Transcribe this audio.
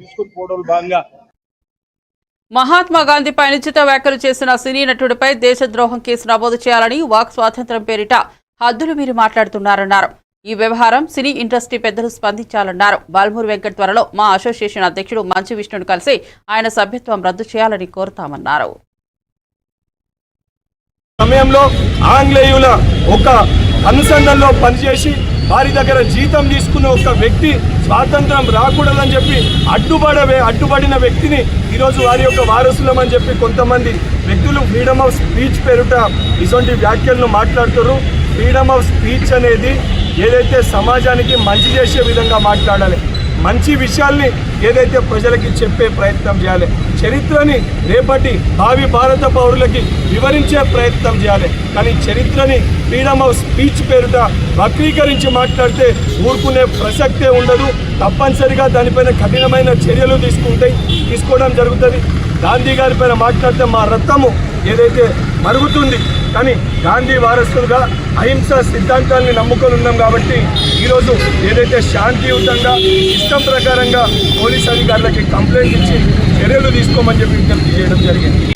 తీసుకుని పోవడం భాగంగా మహాత్మా గాంధీపై అనుచిత వ్యాఖ్యలు చేసిన సినీ నటుడిపై దేశద్రోహం కేసు నమోదు చేయాలని వాక్ స్వాతంత్ర్యం పేరిట హద్దులు మీరు మాట్లాడుతున్నారన్నారు. ఈ వ్యవహారం సినీ ఇండస్ట్రీ పెద్దలు స్పందించాలన్నారు. బాల్మూరి వెంకట్ త్వరలో మా అసోసియేషన్ అధ్యక్షుడు మంచు విష్ణును కలిసి ఆయన సభ్యత్వం రద్దు చేయాలని కోరుతామన్నారు. సమయంలో ఆంగ్లేయుల ఒక అనుసంధానంలో పనిచేసి వారి దగ్గర జీతం తీసుకున్న ఒక వ్యక్తి స్వాతంత్రం రాకూడదని చెప్పి అడ్డుపడవే అడ్డుపడిన వ్యక్తిని ఈరోజు వారి యొక్క వారసులమని చెప్పి కొంతమంది వ్యక్తులు ఫ్రీడమ్ ఆఫ్ స్పీచ్ పేరుట ఇటువంటి వ్యాఖ్యలను మాట్లాడుతారు ఫ్రీడమ్ ఆఫ్ స్పీచ్ అనేది ఏదైతే సమాజానికి మంచి చేసే విధంగా మాట్లాడాలి మంచి విషయాల్ని ఏదైతే ప్రజలకి చెప్పే ప్రయత్నం చేయాలి చరిత్రని రేపటి భావి భారత పౌరులకి వివరించే ప్రయత్నం చేయాలి. కానీ చరిత్రని ఫ్రీడమ్ ఆఫ్ స్పీచ్ పేరుట వక్రీకరించి మాట్లాడితే ఊరుకునే ప్రసక్తే ఉండదు. తప్పనిసరిగా దానిపైన కఠినమైన చర్యలు తీసుకుంటాయి తీసుకోవడం జరుగుతుంది. గాంధీ గారి పైన మాట్లాడితే మా రక్తము ఏదైతే మరుగుతుంది కానీ గాంధీ వారసులుగా అహింస సిద్ధాంతాన్ని నమ్ముకొని ఉన్నాం కాబట్టి ఈరోజు ఏదైతే శాంతియుతంగా ఇష్టం ప్రకారంగా పోలీస్ అధికారులకి కంప్లైంట్ ఇచ్చి చర్యలు తీసుకోమని చెప్పి విజ్ఞప్తి చేయడం జరిగింది.